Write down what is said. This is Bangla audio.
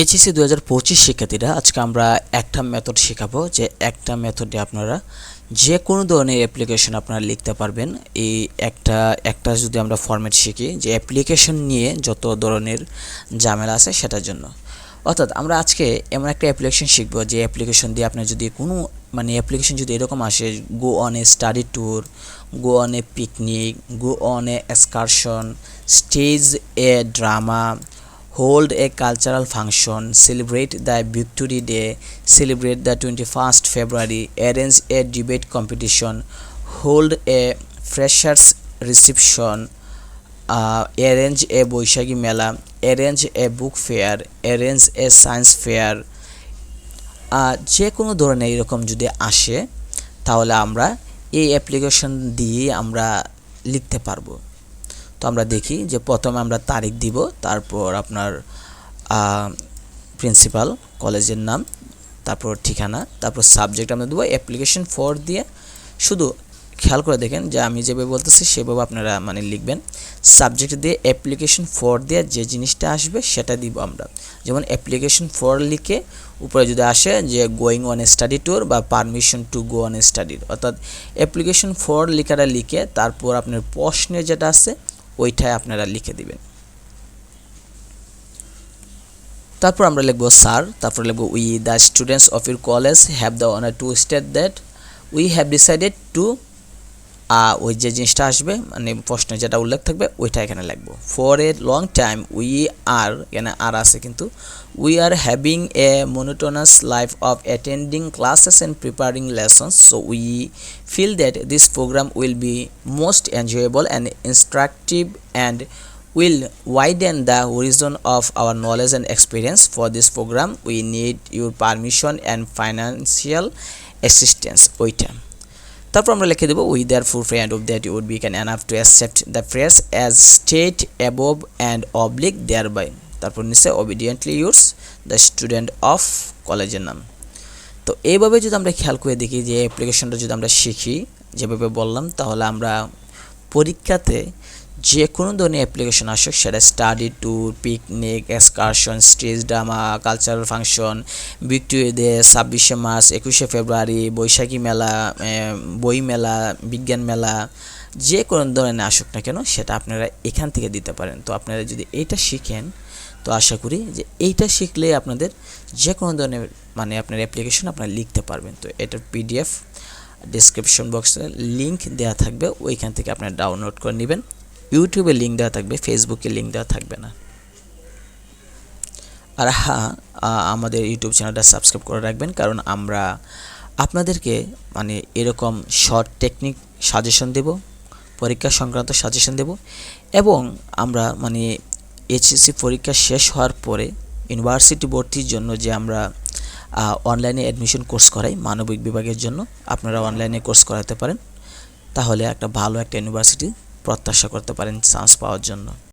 এইচএসসি দু হাজার পঁচিশ শিক্ষার্থীরা, আজকে আমরা একটা মেথড শেখাবো যে একটা মেথডে আপনারা যে কোনো ধরনের অ্যাপ্লিকেশন আপনারা লিখতে পারবেন। এই একটা একটা যদি আমরা ফরম্যাট শিখি, যে অ্যাপ্লিকেশন নিয়ে যত ধরনের ঝামেলা আছে সেটার জন্য। অর্থাৎ আমরা আজকে এমন একটা অ্যাপ্লিকেশন শিখব যে অ্যাপ্লিকেশন দিয়ে আপনার যদি কোনো মানে অ্যাপ্লিকেশন যদি এরকম আসে go on a study tour go on a picnic go on a excursion stage a drama hold a cultural function celebrate the victory day celebrate the twenty first February arrange a debate competition hold a freshers reception arrange a Baishakhi Mela arrange a book fair arrange a science fair যে কোনো ধরনের এরকম যদি আসে, তাহলে আমরা এই অ্যাপ্লিকেশন দিয়েই আমরা লিখতে পারব। তো আমরা দেখি যে প্রথমে আমরা তারিখ দিব, তারপর আপনার প্রিন্সিপাল কলেজের নাম, তারপর ঠিকানা, তারপর সাবজেক্ট আমরা দেবো অ্যাপ্লিকেশন ফর দিয়ে। শুধু খেয়াল করে দেখেন যে আমি যেভাবে বলতেছি সেভাবে আপনারা মানে লিখবেন। সাবজেক্ট দিয়ে অ্যাপ্লিকেশন ফর দিয়ে যে জিনিসটা আসবে সেটা দিব আমরা। যেমন অ্যাপ্লিকেশন ফর লিখে উপরে যদি আসে যে গোয়িং অন স্টাডি ট্যুর বা permission to go on a স্টাডির অর্থাৎ অ্যাপ্লিকেশন ফর লেখাটা লিখে তারপর আপনার প্রশ্নের যেটা আছে ওইটাই আপনারা লিখে দিবেন। তারপর আমরা লিখব, স্যার। তারপর লিখব, we, the students of your college have the honour to state that we have decided to আর ওই যে জিনিসটা আসবে মানে প্রশ্নে যেটা উল্লেখ থাকবে, ওইটা এখানে লাগবে। For a long time we are এখানে আর আছে কিন্তু we are having a monotonous life of attending classes and preparing lessons so we feel that this programme will be most enjoyable and instructive and will widen the horizon of our knowledge and experience for this programme we need your permission and financial assistance ওইটা তারপর আমরা লিখে দেবো we there full friend of that would be kind enough to accept the phrase as state above and oblige thereby তারপর নিচে obediently yours the student of কলেজের নাম। তো এইভাবে যদি আমরা খেয়াল করে দেখি যে অ্যাপ্লিকেশনটা যদি আমরা শিখি, যেভাবে বললাম, তাহলে আমরা পরীক্ষাতে যে কোনো ধরনের অ্যাপ্লিকেশন আসুক, সেটা study tour picnic excursion stage drama cultural function Victoria day ছাব্বিশে মার্চ, একুশে ফেব্রুয়ারি, বৈশাখী মেলা বই মেলা, বিজ্ঞান মেলা, যে কোনো ধরনের আসুক না কেন, সেটা আপনারা এখান থেকে দিতে পারেন। তো আপনারা যদি এইটা শিখেন, তো আশা করি যে এইটা শিখলে আপনাদের যে কোনো ধরনের মানে আপনার অ্যাপ্লিকেশন আপনারা লিখতে পারবেন। তো এটার পিডিএফ ডিসক্রিপশন বক্সে লিংক দেওয়া থাকবে, ওইখান থেকে আপনারা ডাউনলোড করে নেবেন। ইউটিউবে লিঙ্ক দেওয়া থাকবে ফেসবুকে লিঙ্ক দেওয়া থাকবে না। আর হ্যাঁ আমাদের ইউটিউব চ্যানেলটা সাবস্ক্রাইব করে রাখবেন, কারণ আমরা আপনাদেরকে মানে এরকম শর্ট টেকনিক সাজেশন দেব, পরীক্ষা সংক্রান্ত সাজেশন দেব, এবং আমরা মানে এইচএসসি পরীক্ষা শেষ হওয়ার পরে ইউনিভার্সিটি ভর্তির জন্য যে আমরা অনলাইনে অ্যাডমিশন কোর্স করাই, মানবিক বিভাগের জন্য, আপনারা অনলাইনে কোর্স করাতে পারেন। তাহলে একটা ভালো একটা ইউনিভার্সিটি প্রত্যাশা করতে পারেন চান্স পাওয়ার জন্য।